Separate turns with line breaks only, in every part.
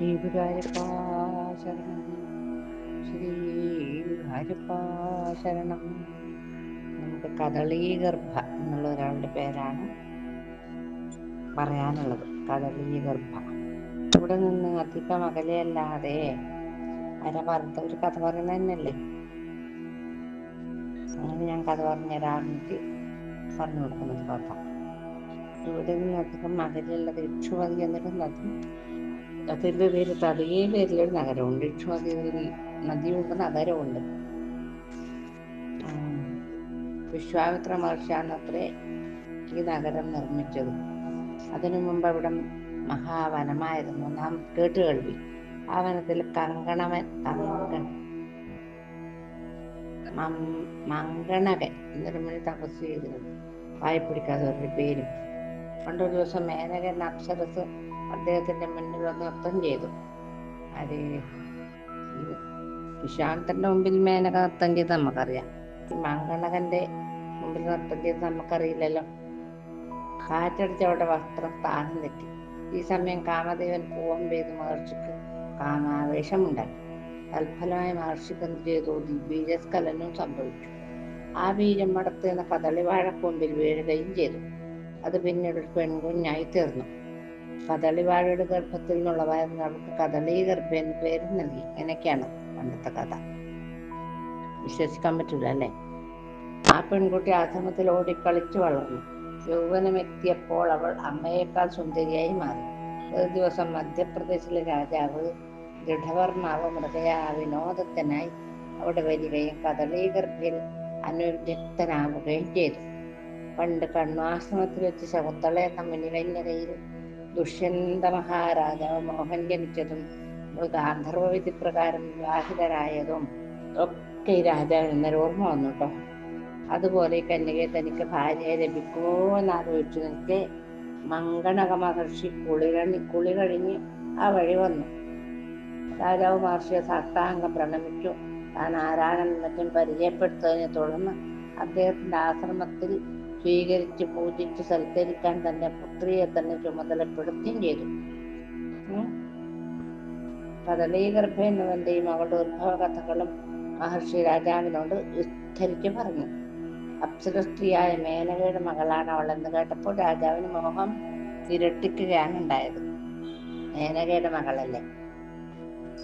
ശ്രീ നമുക്ക് കദളീ എന്നുള്ള ഒരാളുടെ പേരാണ് പറയാനുള്ളത്. കദളീ ഗർഭ ഇവിടെ നിന്ന് അധികം അകലെയല്ലാതെ ആരാ പറഞ്ഞ ഒരു കഥ പറയുന്നത് തന്നെയല്ലേ? അങ്ങനെ ഞാൻ കഥ പറഞ്ഞു തരാറുണ്ട് പറഞ്ഞു കൊടുക്കുന്നത് കഥ ഇവിടെ നിന്ന് അധികം അകലെയുള്ള ഇക്ഷുമതി എന്നൊരു നദി അതിന്റെ തടിയേ പേരിൽ പേരിലൊരു നഗരമുണ്ട്. ഒരു നദിയുണ്ട് നഗരമുണ്ട്. വിശ്വാമിത്ര മഹർഷിയാണ് അത്രേ ഈ നഗരം നിർമ്മിച്ചത്. അതിനു മുമ്പ് അവിടെ മഹാവനമായിരുന്നു. നാം കേട്ട് കേൾവി. ആ വനത്തിൽ കങ്കണവൻ കങ്ക മം- മങ്കണകൻ എന്നൊരു തപസ് ചെയ്തിരുന്നു. വായ്പിടിക്കാതെ ഒരു പേരും. പണ്ടൊരു ദിവസം മേനകൻ അപ്സരസ് അദ്ദേഹത്തിന്റെ മുന്നിൽ വന്ന് നൃത്തം ചെയ്തു. അത് വിശാന്തന്റെ മുമ്പിൽ മേനക നൃത്തം ചെയ്ത് നമുക്കറിയാം. ഈ മങ്കണകന്റെ മുമ്പിൽ നൃത്തം ചെയ്ത് നമുക്കറിയില്ലല്ലോ. കാറ്റടിച്ച് അവിടെ വസ്ത്രം സ്ഥാനം തെറ്റി. ഈ സമയം കാമദേവൻ പൂവം പെയ്ത് മഹർഷിക്ക് കാമാവേശമുണ്ടായി. തൽഫലമായി മഹർഷിക്ക് എന്ത് ചെയ്തു? ബീജസ്ഖലനവും സംഭവിച്ചു. ആ ബീജം മടത്തുന്ന കദളിവാഴക്കൊമ്പിൽ വീഴുകയും ചെയ്തു. അത് പിന്നീട് ഒരു പെൺകുഞ്ഞായി തീർന്നു. കദളിവാഴയുടെ ഗർഭത്തിൽ നിന്നുള്ളതായിരുന്നു അവൾക്ക് കദളി ഗർഭ എന്ന് പേര് നൽകി. ഇങ്ങനെയൊക്കെയാണ് പണ്ടത്തെ കഥ. വിശ്വസിക്കാൻ പറ്റൂല അല്ലേ? ആ പെൺകുട്ടി ആശ്രമത്തിൽ ഓടിക്കളിച്ചു വളർന്നു. യൗവനമെത്തിയപ്പോൾ അവൾ അമ്മയേക്കാൾ സുന്ദരിയായി മാറി. ഒരു ദിവസം മധ്യപ്രദേശിലെ രാജാവ് ദൃഢവർമാവ് മൃഗയ വിനോദത്തിനായി അവിടെ വരികയും കദളീ ഗർഭയിൽ അനുരക്തനാവുകയും ചെയ്തു. പണ്ട് കണ്ണാശ്രമത്തിൽ വെച്ച് ശകുന്തള എന്ന മുനിവന്യതയിൽ ദുഷ്യന്ത മഹാരാജാവ് മോഹൻ ജനിച്ചതും ഗാന്ധർവവിധി ഗാന്ധർവ വിധി പ്രകാരം വിവാഹിതരായതും ഒക്കെ ഈ രാജാവിന് ഓർമ്മ വന്നു കേട്ടോ അതുപോലെ ഈ കന്യകയെ തനിക്ക് ഭാര്യയെ ലഭിക്കുമോ എന്ന് ആലോചിച്ചു നിൽക്കെ മങ്കണക മഹർഷി കുളിരണി കുളി കഴിഞ്ഞ് ആ വഴി വന്നു. രാജാവ് മഹർഷിയെ സാഷ്ടാംഗം പ്രണമിച്ചു. താൻ ആരാണെന്ന് മറ്റും പരിചയപ്പെടുത്തതിനെ തുടർന്ന് അദ്ദേഹത്തിന്റെ ആശ്രമത്തിൽ സ്വീകരിച്ച് പൂജിച്ച് സൽക്കരിക്കാൻ തന്റെ പുത്രിയെ തന്നെ ചുമതലപ്പെടുത്തുകയും ചെയ്തു. ഉം. കദളീഗർഭ എന്നുവന്റെയും അവളുടെ ഉത്ഭവ കഥകളും മഹർഷി രാജാവിനോട് വിസ്തരിച്ച് പറഞ്ഞു. അപ്സരസ്ത്രീയായ മേനകയുടെ മകളാണ് അവൾ എന്ന് കേട്ടപ്പോൾ രാജാവിന് മോഹം ഇരട്ടിക്കുകയാണ് ഉണ്ടായത് മേനകയുടെ മകളല്ലേ?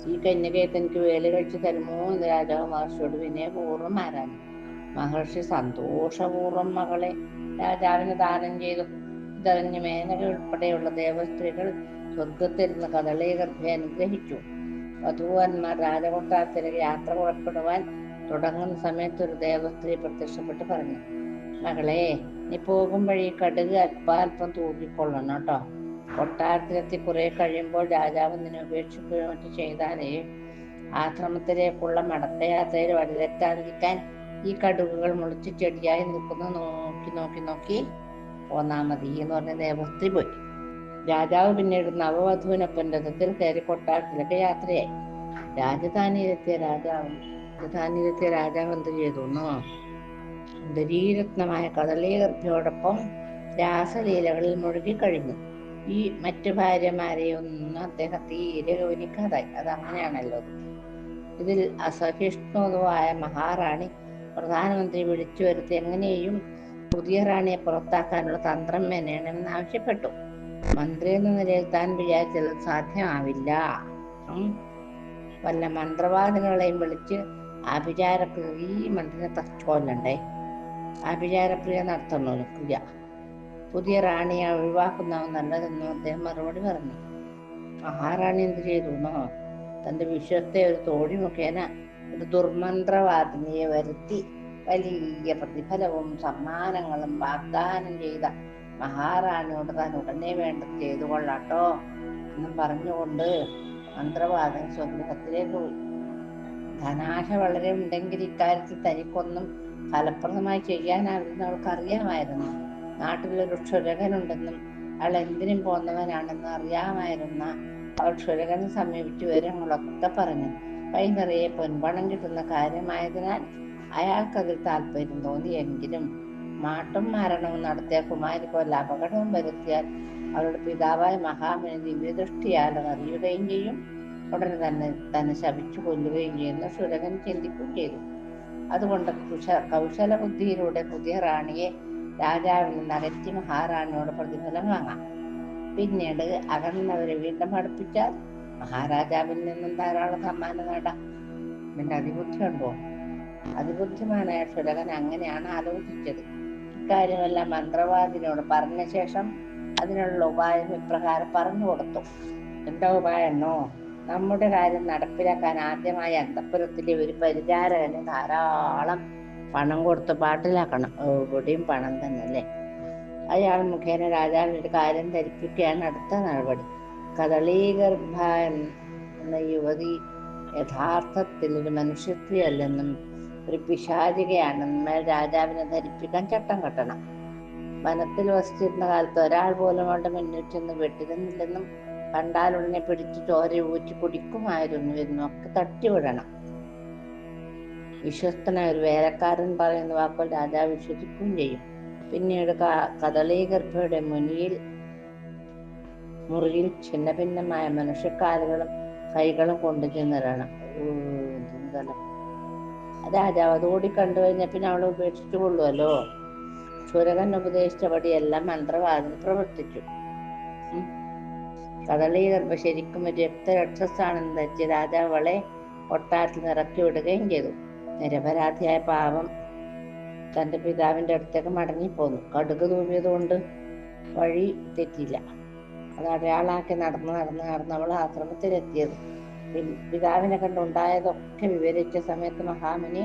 ഈ കന്യകയെ തനിക്ക് വേല കഴിച്ച് തരുമോ എന്ന് രാജാവ് മഹർഷിയോട് വിനയപൂർവം ആരാഞ്ഞു. മഹർഷി സന്തോഷപൂർവം മകളെ രാജാവിന് ദാനം ചെയ്തു. ഇതറിഞ്ഞ് മേനക ഉൾപ്പെടെയുള്ള ദേവസ്ത്രീകൾ സ്വർഗത്തിരുന്ന് കദളീ ഗർഭയെ അനുഗ്രഹിച്ചു. വധുവന്മാർ രാജകൊട്ടാരത്തിലേക്ക് യാത്ര പുറപ്പെടുവാൻ തുടങ്ങുന്ന സമയത്ത് ഒരു ദേവസ്ത്രീ പ്രത്യക്ഷപ്പെട്ട് പറഞ്ഞു മകളെ നീ പോകും വഴി കടുക് അല്പാൽപ്പം തൂക്കിക്കൊള്ളണം കേട്ടോ. കൊട്ടാരത്തിലെത്തി കുറെ കഴിയുമ്പോൾ രാജാവ് നിന്നെ ഉപേക്ഷിക്കുകയോ മറ്റു ചെയ്താലേ ആശ്രമത്തിലേക്കുള്ള മടക്കയാത്രയിൽ വഴിതെറ്റാതിരിക്കാൻ ഈ കടുകുകൾ മുളച്ച് ചെടിയായി നിൽക്കുന്ന നോക്കി നോക്കി നോക്കി പോന്നാ മതി എന്ന് പറഞ്ഞ ദേവസ്ത്രീ പോയി. രാജാവ് പിന്നീട് നവവധുവിനൊപ്പന്റെ രഥത്തിൽ കയറി കൊട്ടാരത്തിലൊക്കെ യാത്രയായി. രാജധാനിയിലെത്തിയ രാജാവ് രാജധാനിയിലെത്തിയ രാജാവ് എന്ത് ചെയ്തു? സുന്ദരീരത്നമായ കദളീഗർഭയോടൊപ്പം രാസലീലകളിൽ മുഴുകി കഴിഞ്ഞു. ഈ മറ്റു ഭാര്യമാരെ ഒന്നും അദ്ദേഹം തീരെ ഗൗനിക്കാതായി. അത് അങ്ങനെയാണല്ലോ ഇതിൽ അസഹിഷ്ണുവായ മഹാറാണി പ്രധാനമന്ത്രി വിളിച്ചു വരുത്തി എങ്ങനെയും പുതിയ റാണിയെ പുറത്താക്കാനുള്ള തന്ത്രം മെനയണമെന്ന് ആവശ്യപ്പെട്ടു. മന്ത്രി എന്ന നിലയിൽ താൻ വിചാരിച്ചത് സാധ്യമാവില്ല. വല്ല മന്ത്രവാദികളെയും വിളിച്ച് അഭിചാരപ്രിയ ഈ മന്ത്രിനെ തച്ചോല്ലണ്ടേ നടത്തുന്നു ക്രിയ പുതിയ റാണിയെ ഒഴിവാക്കുന്നവൻ നല്ലതെന്നും അദ്ദേഹം മറുപടി പറഞ്ഞു. മഹാറാണി എന്ത് ചെയ്തു? തന്റെ വിശ്വത്തെ ഒരു തോഴി മുഖേന ഒരു ദുർമന്ത്രവാദിനിയെ വരുത്തി വലിയ പ്രതിഫലവും സമ്മാനങ്ങളും വാഗ്ദാനം ചെയ്ത മഹാറാണിയോട് താൻ ഉടനെ വേണ്ടത് ചെയ്തു കൊള്ളാട്ടോ എന്നും പറഞ്ഞുകൊണ്ട് മന്ത്രവാദൻ സ്വഗ്രഹത്തിലേക്ക് പോയി. ധനാശ വളരെ ഉണ്ടെങ്കിൽ ഇക്കാര്യത്തിൽ തനിക്കൊന്നും ഫലപ്രദമായി ചെയ്യാനാവില്ലെന്ന് അവൾക്ക് അറിയാമായിരുന്നു നാട്ടിലൊരു ക്ഷുരകനുണ്ടെന്നും അയാൾ എന്തിനും പോന്നവനാണെന്ന് അറിയാമായിരുന്ന അവൾ ക്ഷുരകനെ സമീപിച്ച് വിവരങ്ങളൊക്കെ പറഞ്ഞു. കൈ നിറയെ പൊൻപണം കിട്ടുന്ന കാര്യമായതിനാൽ അയാൾക്കതിൽ താല്പര്യം തോന്നിയെങ്കിലും മാട്ടും മരണവും നടത്തിയ കുമാരി പോലെ അപകടവും വരുത്തിയാൽ അവരുടെ പിതാവായ മഹാമനി ദിവ്യദൃഷ്ടിയാൽ അറിയുകയും ചെയ്യും. ഉടനെ തന്നെ തന്നെ ശപിച്ചു കൊല്ലുകയും ചെയ്യുന്ന സുരകൻ ചിന്തിക്കുകയും ചെയ്തു. അതുകൊണ്ട് കുശ കൗശല ബുദ്ധിയിലൂടെ പുതിയ റാണിയെ രാജാവിൽ നിന്ന് അകറ്റി മഹാറാണിയോട് പ്രതിഫലം വാങ്ങാം. പിന്നീട് അകന്നവരെ വീണ്ടും പഠിപ്പിച്ചാൽ മഹാരാജാവിൽ നിന്നും ധാരാളം സമ്മാനം നേടാം. പിന്നെ അതിബുദ്ധി ഉണ്ടോ അതിബുദ്ധിമാനായ ക്ഷുരകൻ അങ്ങനെയാണ് ആലോചിച്ചത്. ഇക്കാര്യമെല്ലാം മന്ത്രവാദിനോട് പറഞ്ഞ ശേഷം അതിനുള്ള ഉപായം ഇപ്രകാരം പറഞ്ഞു കൊടുത്തു. എന്താ ഉപായെന്നോ നമ്മുടെ കാര്യം നടപ്പിലാക്കാൻ ആദ്യമായി അന്തപുരത്തിലെ ഒരു പരിചാരകന് ധാരാളം പണം കൊടുത്ത് പാട്ടിലാക്കണം. ഇവിടെയും പണം തന്നെ അല്ലേ അയാൾ മുഖേന രാജാവിന്റെ കാര്യം ധരിപ്പിക്കുകയാണ് അടുത്ത നടപടി. കദളീഗർഭ എന്ന യുവതി യഥാർത്ഥത്തിൽ ഒരു മനുഷ്യത്വയല്ലെന്നും ഒരു പിശാചികയാണെന്നും രാജാവിനെ ധരിപ്പിക്കാൻ ചട്ടം കെട്ടണം. വനത്തിൽ വസിച്ചിരുന്ന കാലത്ത് ഒരാൾ പോലും അവളുടെ മുന്നിൽ ചെന്ന് വെട്ടിരുന്നില്ലെന്നും കണ്ടാൽ ഉടനെ പിടിച്ച് ചോര ഊറ്റി കുടിക്കുമായിരുന്നു എന്നും ഒക്കെ തട്ടിവിടണം വിശ്വസ്തനായ ഒരു വേലക്കാരൻ പറയുന്ന വാക്കുകൾ രാജാവ് വിശ്വസിക്കുകയും ചെയ്യും. പിന്നീട് കദളീഗർഭയുടെ മുനിയിൽ മുറിയിൽ ഛിന്ന ഭിന്നമായ മനുഷ്യക്കാലുകളും കൈകളും കൊണ്ടു ചെന്നിടണം രാജാവ് അതോടി കണ്ടു കഴിഞ്ഞാൽ പിന്നെ അവളെ ഉപേക്ഷിച്ചു കൊള്ളുമല്ലോ ക്ഷുരകൻ ഉപദേശിച്ചപടിയെല്ലാം മന്ത്രവാദം പ്രവർത്തിച്ചു. കദളീഗർഭ ശരിക്കും ഒരു രക്തരക്ഷസാണെന്ന് ധരിച്ച് രാജാവ് അവളെ കൊട്ടാരത്തിൽ നിറക്കി വിടുകയും ചെയ്തു. നിരപരാധിയായ പാവം തന്റെ പിതാവിന്റെ അടുത്തേക്ക് മടങ്ങിപ്പോന്നു. കടുക് തൂങ്ങിയത് കൊണ്ട് വഴി തെറ്റില്ല അത് അടയാളാക്കി നടന്ന് നടന്ന് നടന്ന് അവൾ ആശ്രമത്തിലെത്തിയത്. പിതാവിനെ കണ്ടുണ്ടായതൊക്കെ വിവരിച്ച സമയത്ത് മഹാമുനി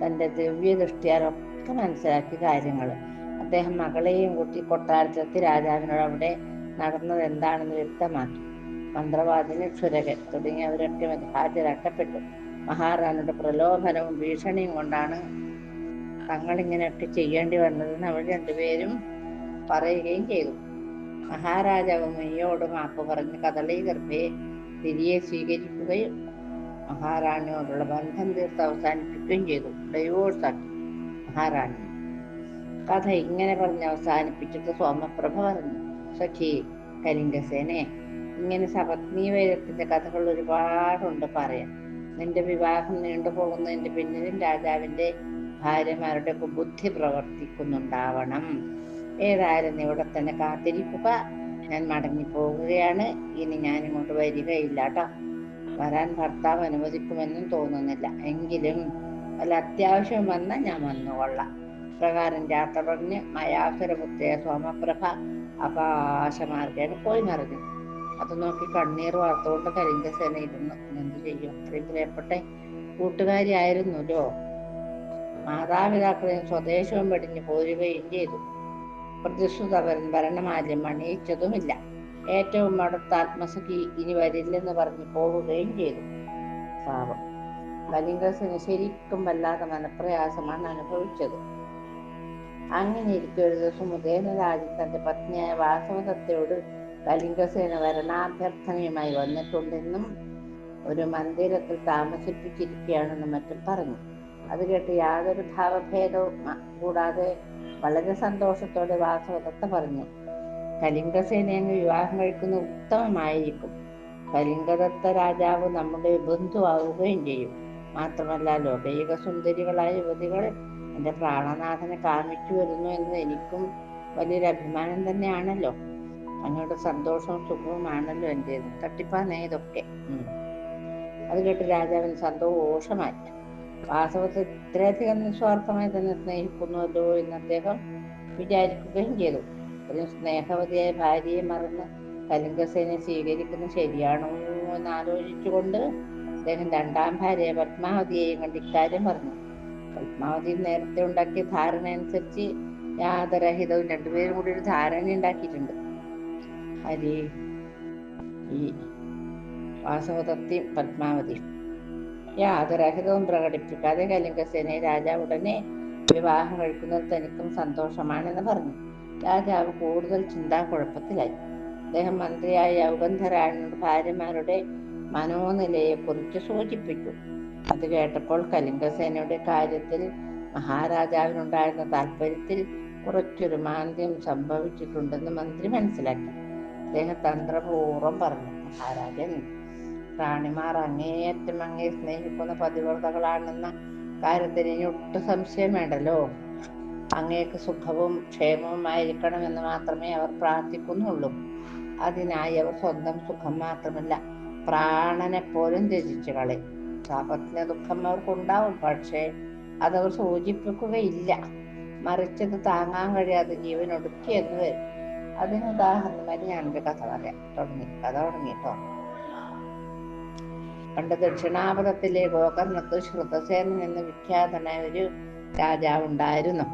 തന്റെ ദിവ്യ ദൃഷ്ടിയാലൊക്കെ മനസ്സിലാക്കി കാര്യങ്ങൾ. അദ്ദേഹം മകളെയും കൂട്ടി കൊട്ടാരത്തിലെത്തി രാജാവിനോട് അവിടെ നടന്നത് എന്താണെന്ന് വ്യക്തമാക്കി. മന്ത്രവാദിനി ക്ഷുരകൻ തുടങ്ങിയവരൊക്കെ ഹാജരാക്കപ്പെട്ടു. മഹാറാണിയുടെ പ്രലോഭനവും ഭീഷണിയും കൊണ്ടാണ് തങ്ങൾ ഇങ്ങനെയൊക്കെ ചെയ്യേണ്ടി വന്നതെന്ന് അവർ രണ്ടുപേരും പറയുകയും ചെയ്തു. മഹാരാജാവ് മെയ്യോട് മാപ്പ് പറഞ്ഞ് കദളി ഗർഭയെ തിരികെ സ്വീകരിക്കുകയും മഹാറാണിയോടുള്ള ബന്ധം തീർത്ത് അവസാനിപ്പിക്കുകയും ചെയ്തു. ഡൈവോഴ്സ് ആക്കി മഹാറാണി. കഥ ഇങ്ങനെ പറഞ്ഞ് അവസാനിപ്പിച്ചിട്ട് സോമപ്രഭ പറഞ്ഞു സഖി കരിങ്കസേനെ ഇങ്ങനെ സപത്നീവൈരത്തിന്റെ കഥകൾ ഒരുപാടുണ്ട് പറയാൻ. നിന്റെ വിവാഹം നീണ്ടുപോകുന്നതിന്റെ പിന്നിലും രാജാവിന്റെ ഭാര്യമാരുടെ ബുദ്ധി പ്രവർത്തിക്കുന്നുണ്ടാവണം. ഏതായാലും ഇവിടെ തന്നെ കാത്തിരിക്കുക ഞാൻ മടങ്ങി പോകുകയാണ് ഇനി ഞാൻ ഇങ്ങോട്ട് വരികയില്ല കേട്ടോ വരാൻ ഭർത്താവ് അനുവദിക്കുമെന്നും തോന്നുന്നില്ല. എങ്കിലും അല്ല അത്യാവശ്യം വന്നാൽ ഞാൻ വന്നുകൊള്ളാം പ്രകാരം യാത്ര പറഞ്ഞ് മയാസുരപുത്രയ സോമപ്രഭ ആകാശമാർഗേന പോയി മറിഞ്ഞു. അത് നോക്കി കണ്ണീർ വാർത്തുകൊണ്ട് കരിങ്കസേന ഇരുന്നു എന്ത് ചെയ്യും? അത്രയും പ്രിയപ്പെട്ടെ കൂട്ടുകാരിയായിരുന്നല്ലോ മാതാപിതാക്കളെയും സ്വദേശവും വെടിഞ്ഞു പോരുകയും ചെയ്തു. പ്രതിഷ്ഠിതവൻ ഭരണമാല്യം അണിയിച്ചതുമില്ല ഏറ്റവും അടുത്ത ആത്മസഖി ഇനി വരില്ലെന്ന് പറഞ്ഞ് പോവുകയും ചെയ്തു. പാപം ബലിംഗസിന് ശരിക്കും വല്ലാതെ മനപ്രയാസമാണ് അനുഭവിച്ചത്. അങ്ങനെ ഇരിക്കെ ഒരു ദിവസം ഉദയനരാജൻ തന്റെ പത്നിയായ വാസവദത്തയോട് കലിംഗസേന വരണാഭ്യർത്ഥനയുമായി വന്നിട്ടുണ്ടെന്നും ഒരു മന്ദിരത്തിൽ താമസിപ്പിച്ചിരിക്കുകയാണെന്നും മറ്റും പറഞ്ഞു. അത് കേട്ട് യാതൊരു ഭാവഭേദവും കൂടാതെ വളരെ സന്തോഷത്തോടെ വാസവദത്ത പറഞ്ഞു. കലിംഗസേനയെ വിവാഹം കഴിക്കുന്ന ഉത്തമമായിരിക്കും. കലിംഗദത്ത രാജാവ് നമ്മുടെ ബന്ധുവാവുകയും ചെയ്യും. മാത്രമല്ല ലോകൈക സുന്ദരികളായ യുവതികൾ എന്റെ പ്രാണനാഥനെ കാമിച്ചു വരുന്നു എന്ന് എനിക്കും വലിയൊരു അഭിമാനം തന്നെയാണല്ലോ. അങ്ങയുടെ സന്തോഷവും സുഖവുമാണല്ലോ എന്റെ തട്ടിപ്പാന്നേ ഇതൊക്കെ അത് കേട്ട് രാജാവിന് സന്തോഷമായി. വാസ്തവത്തിൽ ഇത്രയധികം നിസ്വാർത്ഥമായി തന്നെ സ്നേഹിക്കുന്നുവല്ലോ എന്ന് അദ്ദേഹം വിചാരിക്കുകയും ചെയ്തു. ഒരു സ്നേഹവതിയായ ഭാര്യയെ മറന്ന് കലിംഗസേനെ സ്വീകരിക്കുന്നത് ശരിയാണോ എന്ന് ആലോചിച്ചുകൊണ്ട് അദ്ദേഹം രണ്ടാം ഭാര്യയെ പത്മാവതിയെയും കണ്ട് ഇക്കാര്യം പറഞ്ഞു. പത്മാവതി നേരത്തെ ഉണ്ടാക്കിയ ധാരണ അനുസരിച്ച് യാതരഹിതവും രണ്ടുപേരും കൂടി ഒരു ധാരണ ഉണ്ടാക്കിയിട്ടുണ്ട്. ഹരി ഈ വാസവദത്തിയും പത്മാവതിയും യാതൊരഹിതവും പ്രകടിപ്പിക്കാതെ കലിംഗസേനയെ രാജാവ് ഉടനെ വിവാഹം കഴിക്കുന്നത് തനിക്കും സന്തോഷമാണെന്ന് പറഞ്ഞു. രാജാവ് കൂടുതൽ ചിന്താക്കുഴപ്പത്തിലായി അദ്ദേഹം മന്ത്രിയായ യൗഗന്ധരായണോട് ഭാര്യമാരുടെ മനോനിലയെ കുറിച്ച് സൂചിപ്പിച്ചു. അത് കേട്ടപ്പോൾ കലിംഗസേനയുടെ കാര്യത്തിൽ മഹാരാജാവിനുണ്ടായിരുന്ന താല്പര്യത്തിൽ കുറച്ചൊരു മാന്ദ്യം സംഭവിച്ചിട്ടുണ്ടെന്ന് മന്ത്രി മനസ്സിലാക്കി. അദ്ദേഹം തന്ത്രപൂർവം പറഞ്ഞു മഹാരാജൻ റാണിമാർ അങ്ങേയറ്റം അങ്ങേ സ്നേഹിക്കുന്ന പതിവ്രതകളാണെന്ന കാര്യത്തിൽ ഇനി ഒട്ടും സംശയം വേണ്ടല്ലോ. അങ്ങേക്ക് സുഖവും ക്ഷേമവുമായിരിക്കണമെന്ന് മാത്രമേ അവർ പ്രാർത്ഥിക്കുന്നുള്ളൂ. അതിനായി അവർ സ്വന്തം സുഖം മാത്രമല്ല പ്രാണനെ പോലും രചിച്ചു കളി ശാപത്തിലെ ദുഃഖം അവർക്കുണ്ടാവും പക്ഷേ അതവർ സൂചിപ്പിക്കുകയില്ല. മറിച്ചത് താങ്ങാൻ കഴിയാതെ ജീവൻ ഒടുക്കിയെന്ന് വരും. അതിന് ഉദാഹരണമായി ഞാനൊരു കഥ പറയാം. തുടങ്ങി. കഥ തുടങ്ങിട്ടോ പണ്ട് ദക്ഷിണാപഥത്തിലെ ഗോകർണത്ത് ശ്രുതസേനൻ എന്ന് വിഖ്യാതനായ ഒരു രാജാവുണ്ടായിരുന്നു.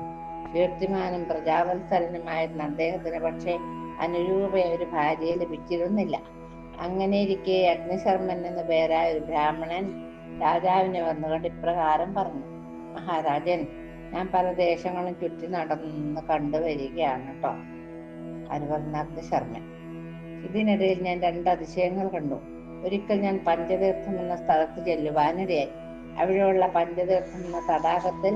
കീർത്തിമാനും പ്രജാവത്സരനുമായിരുന്ന അദ്ദേഹത്തിന് പക്ഷേ അനുരൂപയ ഒരു ഭാര്യയെ ലഭിച്ചിരുന്നില്ല. അങ്ങനെയിരിക്കെ അഗ്നിശർമ്മൻ എന്ന പേരായ ഒരു ബ്രാഹ്മണൻ രാജാവിനെ വന്നുകൊണ്ട് ഇപ്രകാരം പറഞ്ഞു മഹാരാജൻ ഞാൻ പല ദേശങ്ങളും ചുറ്റി നടന്ന് കണ്ടുവരികയാണ് കേട്ടോ അത് പറഞ്ഞ അഗ്നിശർമ്മൻ. ഇതിനിടയിൽ ഞാൻ രണ്ട് അതിശയങ്ങൾ കണ്ടു. ഒരിക്കൽ ഞാൻ പഞ്ചതീർത്ഥം എന്ന സ്ഥലത്ത് ചെല്ലുവാനിടയായി അവിടെയുള്ള പഞ്ചതീർത്ഥം എന്ന തടാകത്തിൽ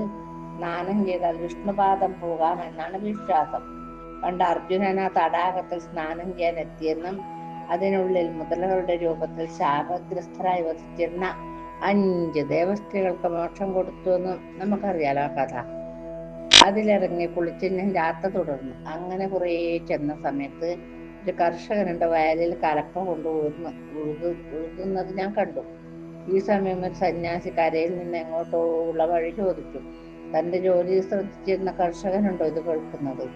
സ്നാനം ചെയ്താൽ വിഷ്ണുപാദം പോകാമെന്നാണ് വിശ്വാസം. പണ്ട് അർജുനൻ ആ തടാകത്തിൽ സ്നാനം ചെയ്യാൻ എത്തിയെന്നും അതിനുള്ളിൽ മുതലകളുടെ രൂപത്തിൽ ശാപഗ്രസ്തരായി വസിച്ചിരുന്ന അഞ്ച് ദേവസ്ത്രീകൾക്ക് മോക്ഷം കൊടുത്തു എന്നും നമുക്കറിയാലോ ആ കഥ. അതിലിറങ്ങി കുളിച്ച് ഞാൻ യാത്ര തുടർന്നു. അങ്ങനെ കുറേ ചെന്ന സമയത്ത് ഒരു കർഷകനുണ്ട് വയലിൽ കലപ്പ കൊണ്ട് ഉഴുന്ന് ഉഴുതു ഉഴുതുന്നത് ഞാൻ കണ്ടു. ഈ സമയം ഒരു സന്യാസി കരയിൽ നിന്ന് എങ്ങോട്ടോ ഉള്ള വഴി ചോദിച്ചു തന്റെ ജോലി ശ്രദ്ധിച്ചിരുന്ന കർഷകനുണ്ടോ ഇത് കേൾക്കുന്നത്?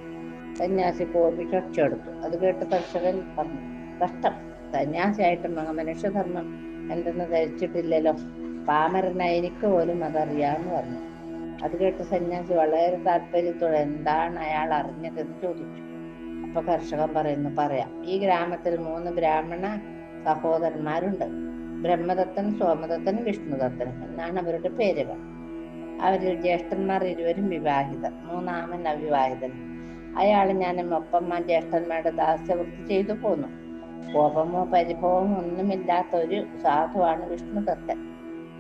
സന്യാസി കോപിച്ച് ചർച്ചെടുത്തു അത് കേട്ട് കർഷകൻ പറഞ്ഞു കഷ്ടം. സന്യാസിയായിട്ടും അങ്ങ് മനുഷ്യധർമ്മം എന്തെന്ന് ധരിച്ചിട്ടില്ലല്ലോ. പാമരനായി എനിക്ക് പോലും അതറിയാമെന്ന് പറഞ്ഞു. അത് കേട്ട് സന്യാസി വളരെ താല്പര്യത്തോടെ എന്താണ് അയാൾ അറിഞ്ഞതെന്ന് ചോദിച്ചു. അപ്പൊ കർഷകൻ പറയുന്നു പറയാം. ഈ ഗ്രാമത്തിൽ മൂന്ന് ബ്രാഹ്മണ സഹോദരന്മാരുണ്ട്. ബ്രഹ്മദത്തൻ സോമദത്തൻ വിഷ്ണുദത്തൻ എന്നാണ് അവരുടെ പേരുകൾ. അവരിൽ ജ്യേഷ്ഠന്മാർ ഇരുവരും വിവാഹിതർ മൂന്നാമൻ അവിവാഹിതൻ. അയാൾ ഞാനും ഒപ്പമ്മ ജ്യേഷ്ഠന്മാരുടെ ദാസ്യവൃത്തി ചെയ്തു പോന്നു. കോപമോ പരിഭവമോ ഒന്നുമില്ലാത്ത ഒരു സാധുവാണ് വിഷ്ണുദത്തൻ.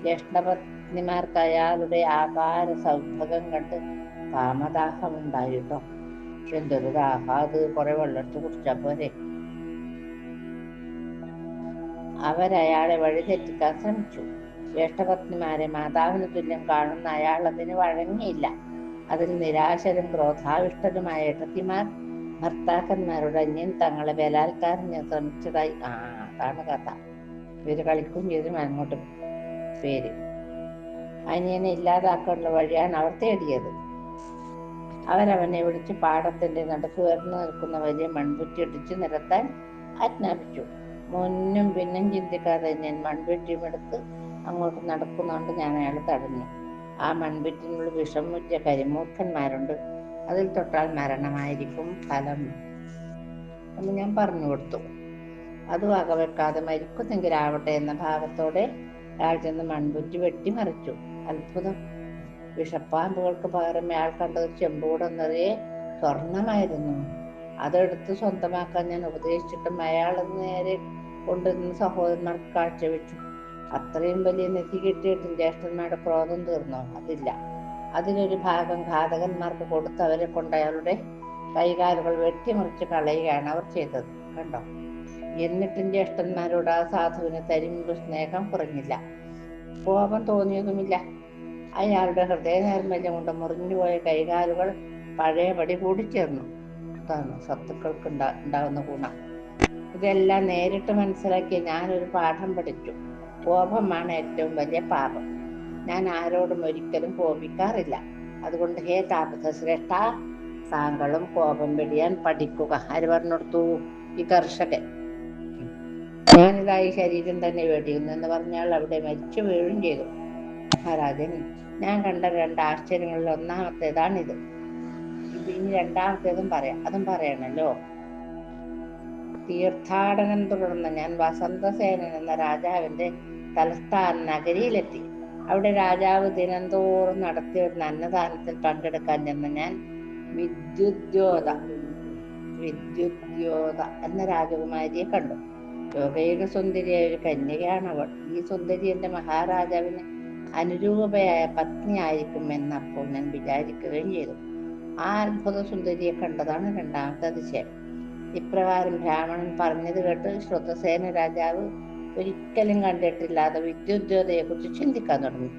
ജ്യേഷ്ഠപത്നിമാർക്ക് അയാളുടെ ആകാര സൗഭകം കണ്ട് കാമദാഹം ഉണ്ടായിട്ടോ എന്തൊരു ദാഹം അത് കുറെ വെള്ളെടുത്ത് കുടിച്ചാ പോരെ. അവരയാളെ വഴിതെറ്റിക്കാൻ ശ്രമിച്ചു. ജ്യേഷ്ഠപത്നിമാരെ മാതാവിന് തുല്യം കാണുന്ന അയാൾ അതിന് വഴങ്ങിയില്ല. അതിൽ നിരാശരും ക്രോധാവിഷ്ടരുമായ ഏട്ടത്തിമാർ ഭർത്താക്കന്മാരുടെ അന്യൻ തങ്ങളെ ബലാത്കാരം ശ്രമിച്ചതായി. ആ അതാണ് കഥ. ഇവർ കളിക്കും ചെയ്തും അങ്ങോട്ടും പേര്. അനിയനെ ഇല്ലാതാക്കാനുള്ള വഴിയാണ് അവർ തേടിയത്. അവരവനെ വിളിച്ച് പാടത്തിന്റെ നടുക്ക് ഉയർന്നു നിൽക്കുന്ന വലിയ മൺപുറ്റി ഇടിച്ചു നിരത്താൻ ആജ്ഞാപിച്ചു. മുന്നും പിന്നും ചിന്തിക്കാതെ ഞാൻ മൺപെട്ടിയും എടുത്ത് അങ്ങോട്ട് നടക്കുന്നതുകൊണ്ട് ഞാൻ അയാൾ തടഞ്ഞു. ആ മൺപെറ്റിനുള്ളിൽ വിഷം മുറ്റിയ കരിമൂർഖന്മാരുണ്ട്. അതിൽ തൊട്ടാൽ മരണമായിരിക്കും ഫലം എന്ന് ഞാൻ പറഞ്ഞു കൊടുത്തു. അത് വകവെക്കാതെ മരിക്കുന്നെങ്കിലാവട്ടെ എന്ന ഭാവത്തോടെ അയാൾ ചെന്ന് മൺപുറ്റി വെട്ടിമറിച്ചു. അത്ഭുതം. വിഷപ്പാമ്പുകൾക്ക് പകരം അയാൾ കണ്ടത് ചെമ്പൂടം നിറയെ സ്വർണമായിരുന്നു. അതെടുത്ത് സ്വന്തമാക്കാൻ ഞാൻ ഉപദേശിച്ചിട്ടും അയാൾ നേരെ കൊണ്ടുവന്ന് സഹോദരന്മാർക്ക് കാഴ്ചവെച്ചു അത്രയും വലിയ നിധി കിട്ടിയിട്ടും ജ്യേഷ്ഠന്മാരുടെ ക്രോധം തീർന്നോ? അതില്ല. അതിനൊരു ഭാഗം ഘാതകന്മാർക്ക് കൊടുത്ത് അവരെ കൊണ്ട് അയാളുടെ കൈകാലുകൾ വെട്ടിമുറിച്ച് കളയുകയാണ് അവർ ചെയ്തത്. കണ്ടോ? എന്നിട്ടും ജ്യേഷ്ഠന്മാരോട് ആ സാധുവിന് തരിമ്പ് സ്നേഹം കുറഞ്ഞില്ല. കോപം തോന്നിയതുമില്ല അയാളുടെ ഹൃദയ നൈർമല്യം കൊണ്ട് മുറിഞ്ഞുപോയ കൈകാലുകൾ പഴയപടി കൂടിച്ചേർന്നു. അതാണ് സത്തുക്കൾക്ക് ഉണ്ടാ ഉണ്ടാകുന്ന ഗുണം. ഇതെല്ലാം നേരിട്ട് മനസ്സിലാക്കി ഞാനൊരു പാഠം പഠിച്ചു. കോപമാണ് ഏറ്റവും വലിയ പാപം. ഞാൻ ആരോടും ഒരിക്കലും കോപിക്കാറില്ല. അതുകൊണ്ട് ഹേ താപസ ശ്രേഷ്ഠ താങ്കളും കോപം പിടിയാൻ പഠിക്കുക. ആര് പറഞ്ഞെടുത്തു ഈ കർഷകൻ. ഞാനിതായി ശരീരം തന്നെ വെടിയുന്നു എന്ന് പറഞ്ഞാൽ അവിടെ മരിച്ചു വീഴും ചെയ്തു. മഹാരാജൻ ഞാൻ കണ്ട രണ്ട് ആശ്ചര്യങ്ങളിൽ ഒന്നാമത്തേതാണിത്. ഇത് ഇനി രണ്ടാമത്തേതും പറയാം. അതും പറയണല്ലോ. തീർത്ഥാടനം തുടർന്ന് ഞാൻ വസന്തസേനൻ എന്ന രാജാവിന്റെ തലസ്ഥാന നഗരിയിലെത്തി. അവിടെ രാജാവ് ദിനംതോറും നടത്തിവരുന്ന അന്നദാനത്തിൽ പങ്കെടുക്കാൻ ചെന്ന ഞാൻ വിദ്യുദ്യോത വിദ്യുദ്യോത എന്ന രാജകുമാരിയെ കണ്ടു. യോഗയുടെ സുന്ദരിയായ ഒരു കന്യകയാണ് അവൾ ഈ സുന്ദരി എന്റെ മഹാരാജാവിന് അനുരൂപയായ പത്നിയായിരിക്കും എന്ന് അപ്പോൾ ഞാൻ വിചാരിക്കുകയും ചെയ്തു. ആ അത്ഭുത സുന്ദരിയെ കണ്ടതാണ് രണ്ടാമത്തെ അതിശയം. ഇപ്രകാരം ബ്രാഹ്മണൻ പറഞ്ഞത് കേട്ട് ശ്രുതസേന രാജാവ് ഒരിക്കലും കണ്ടിട്ടില്ലാതെ വിദ്യുദ്യോതയെ കുറിച്ച് ചിന്തിക്കാൻ തുടങ്ങി.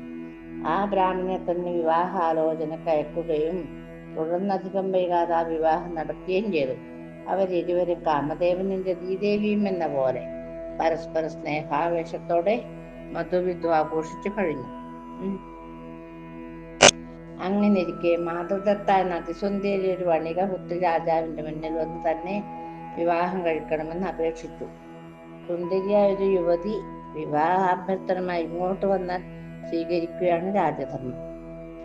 ആ ബ്രാഹ്മണനെ തന്നെ വിവാഹാലോചനക്ക് അയക്കുകയും തുടർന്ന് അധികം വൈകാതെ ആ വിവാഹം നടത്തുകയും ചെയ്തു. അവരിരുവരും കാമദേവനും രതീദേവിയും എന്ന പോലെ പരസ്പര സ്നേഹാവേശത്തോടെ മധുവിധു ആഘോഷിച്ചു കഴിഞ്ഞു. അങ്ങനെയിരിക്കെ മാതൃദത്ത എന്ന അതിസുന്ദരി ഒരു വണിക പുത്രി രാജാവിന്റെ മുന്നിൽ വന്ന് തന്നെ വിവാഹം കഴിക്കണമെന്ന് അപേക്ഷിച്ചു. സുന്ദരിയായ ഒരു യുവതി വിവാഹ അഭ്യർത്ഥനമായി ഇങ്ങോട്ട് വന്നാൽ സ്വീകരിക്കുകയാണ് രാജധർമ്മം.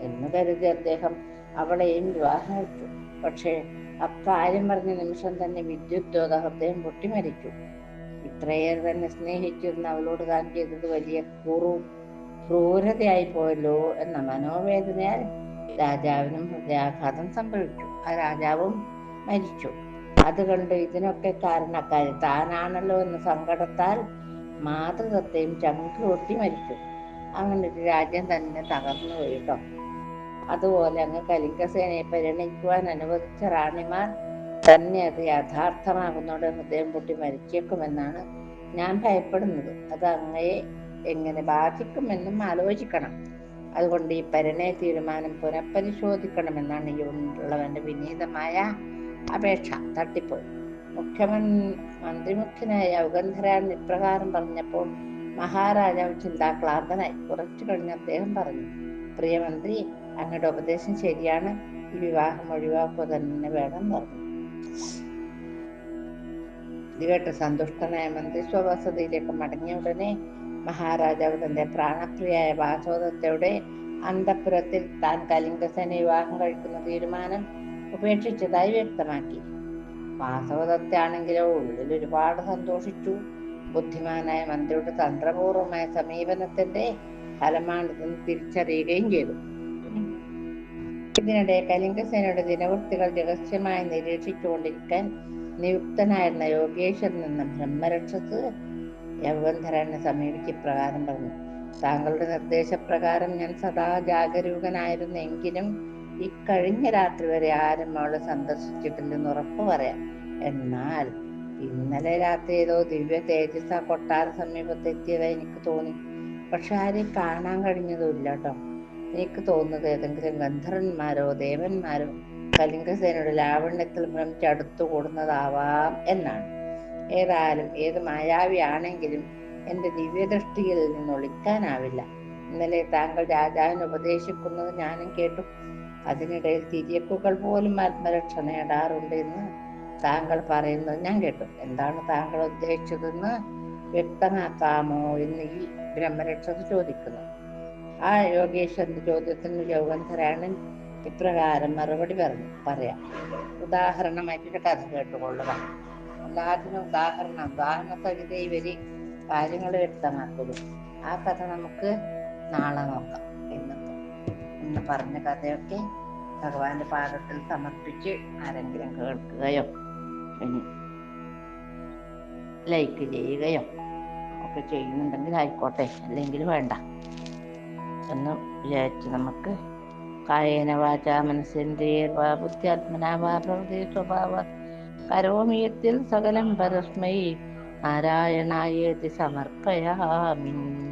എന്ന് കരുതി അദ്ദേഹം അവളെയും വിവാഹം കഴിച്ചു. പക്ഷേ അക്കാര്യം പറഞ്ഞ നിമിഷം തന്നെ വിദ്യുദ്യോത ഹൃദയം പൊട്ടി മരിച്ചു ഇത്രയേറെ തന്നെ സ്നേഹിച്ചിരുന്ന അവളോട് താൻ ചെയ്തത് വലിയ കുറു ക്രൂരതയായി പോയല്ലോ എന്ന മനോവേദനയാൽ രാജാവിനും ഹൃദയാഘാതം സംഭവിച്ചു. ആ രാജാവും മരിച്ചു. അത് കണ്ട് ഇതിനൊക്കെ കാരണക്കാരി താനാണല്ലോ എന്ന സങ്കടത്താൽ മാതൃകത്തെയും ചങ്ക് പൊട്ടി മരിച്ചു. അങ്ങനെ രാജ്യം തന്നെ തകർന്നു പോയിട്ടോ അതുപോലെ അങ്ങ് കലിംഗസേനയെ പരിഗണിക്കുവാൻ അനുവദിച്ച റാണിമാർ തന്നെ അത് യാഥാർത്ഥമാകുന്നതോടെ ഹൃദയം പൊട്ടി മരിച്ചേക്കുമെന്നാണ് ഞാൻ ഭയപ്പെടുന്നത്. അത് അങ്ങയെ എങ്ങനെ ബാധിക്കുമെന്നും ആലോചിക്കണം. അതുകൊണ്ട് ഈ പരിണയ തീരുമാനം പുനഃപരിശോധിക്കണമെന്നാണ് ഈ ഉള്ളവന്റെ വിനീതമായ അപേക്ഷ. തട്ടിപ്പോയി. മുഖ്യമൻ മന്ത്രിമുഖ്യനായ യൗഗന്ധരാൻ ഇപ്രകാരം പറഞ്ഞപ്പോൾ മഹാരാജാവ് ചിന്താക്ലാന്തനായി. കുറച്ചു കഴിഞ്ഞ് അദ്ദേഹം പറഞ്ഞു പ്രിയമന്ത്രി അങ്ങയുടെ ഉപദേശം ശരിയാണ്. ഈ വിവാഹം ഒഴിവാക്കുക തന്നെ വേണം പറഞ്ഞു. ഇത് കേട്ട് സന്തുഷ്ടനായ മന്ത്രി സ്വവസതിയിലേക്ക് മടങ്ങിയ ഉടനെ മഹാരാജാവ് തന്റെ പ്രാണപ്രിയായ വാസോദത്തോടെ അന്തപുരത്തിൽ താൻ കലിംഗസേന വിവാഹം കഴിക്കുന്ന തീരുമാനം ഉപേക്ഷിച്ചതായി വ്യക്തമാക്കി. വാസവദത്താണെങ്കിലോ ഉള്ളിൽ ഒരുപാട് സന്തോഷിച്ചു. ബുദ്ധിമാനായ മന്ത്രിയുടെ തന്ത്രപൂർവമായ സമീപനത്തിന്റെ ഫലമാണിതെന്ന് തിരിച്ചറിയുകയും ചെയ്തു. ഇതിനിടെ കലിംഗസേനയുടെ ദിനവൃത്തികൾ രഹസ്യമായി നിരീക്ഷിച്ചുകൊണ്ടിരിക്കാൻ നിയുക്തനായിരുന്ന യോഗേശ്വരൻ എന്ന ബ്രഹ്മരക്ഷസ് യൗവന്ധരനെ സമീപിച്ച് ഇപ്രകാരം പറഞ്ഞു. താങ്കളുടെ നിർദ്ദേശപ്രകാരം ഞാൻ സദാ ജാഗരൂകനായിരുന്നെങ്കിലും ഇക്കഴിഞ്ഞ രാത്രി വരെ ആരും അവളെ സന്ദർശിച്ചിട്ടില്ലെന്ന് ഉറപ്പ് പറയാം. എന്നാൽ ഇന്നലെ രാത്രി ഏതോ ദിവ്യ തേജസ് ആ കൊട്ടാര സമീപത്തെത്തിയതായി എനിക്ക് തോന്നി. പക്ഷെ ആരെയും കാണാൻ കഴിഞ്ഞതുമില്ല കേട്ടോ. എനിക്ക് തോന്നുന്നത് ഏതെങ്കിലും ഗന്ധർവന്മാരോ ദേവന്മാരോ കലിംഗസേനയുടെ ലാവണ്യത്തിൽ ഭ്രമിച്ചടുത്തു കൂടുന്നതാവാം എന്നാണ്. ഏതായാലും ഏത് മായാവിയാണെങ്കിലും എന്റെ ദിവ്യദൃഷ്ടിയിൽ നിന്ന് ഒളിക്കാനാവില്ല. ഇന്നലെ താങ്കൾ രാജാവിന് ഉപദേശിക്കുന്നത് ഞാനും കേട്ടു. അതിനിടയിൽ തിരിയക്കുകൾ പോലും ആത്മരക്ഷ നേടാറുണ്ട് എന്ന് താങ്കൾ പറയുന്നത് ഞാൻ കേട്ടു. എന്താണ് താങ്കൾ ഉദ്ദേശിച്ചതെന്ന് വ്യക്തമാക്കാമോ എന്ന് ഈ ബ്രഹ്മരക്ഷസ് ചോദിക്കുന്നു. ആ യോഗേശ്വരന്റെ ചോദ്യത്തിന് യോഗന്ധരാണൻ ഇപ്രകാരം മറുപടി പറഞ്ഞു പറയാം. ഉദാഹരണമായിട്ടൊരു കഥ കേട്ടുകൊള്ളുക. എല്ലാത്തിനും ഉദാഹരണം ഉദാഹരണ സഹിത ഇവർ കാര്യങ്ങൾ വ്യക്തമാക്കുന്നു. ആ കഥ നമുക്ക് നാളെ നോക്കാം. ഇന്നത്തെ ഇന്ന് പറഞ്ഞ കഥയൊക്കെ ഭഗവാന്റെ പാദത്തിൽ സമർപ്പിച്ച് ആരെങ്കിലും കേൾക്കുകയോ ഇനി ലൈക്ക് ചെയ്യുകയോ ഒക്കെ ചെയ്യുന്നുണ്ടെങ്കിൽ ആയിക്കോട്ടെ. അല്ലെങ്കിൽ വേണ്ട. എന്ന് വിചാരിച്ച് നമുക്ക് കായേന വാച മനസ്സിന്റെ ബുദ്ധ്യാത്മനാ വാ പ്രകൃതി സ്വഭാവ. കരോമിയത്തിൽ സകലം പരസ്മൈ. നാരായണായേതി സമർപ്പയാമി.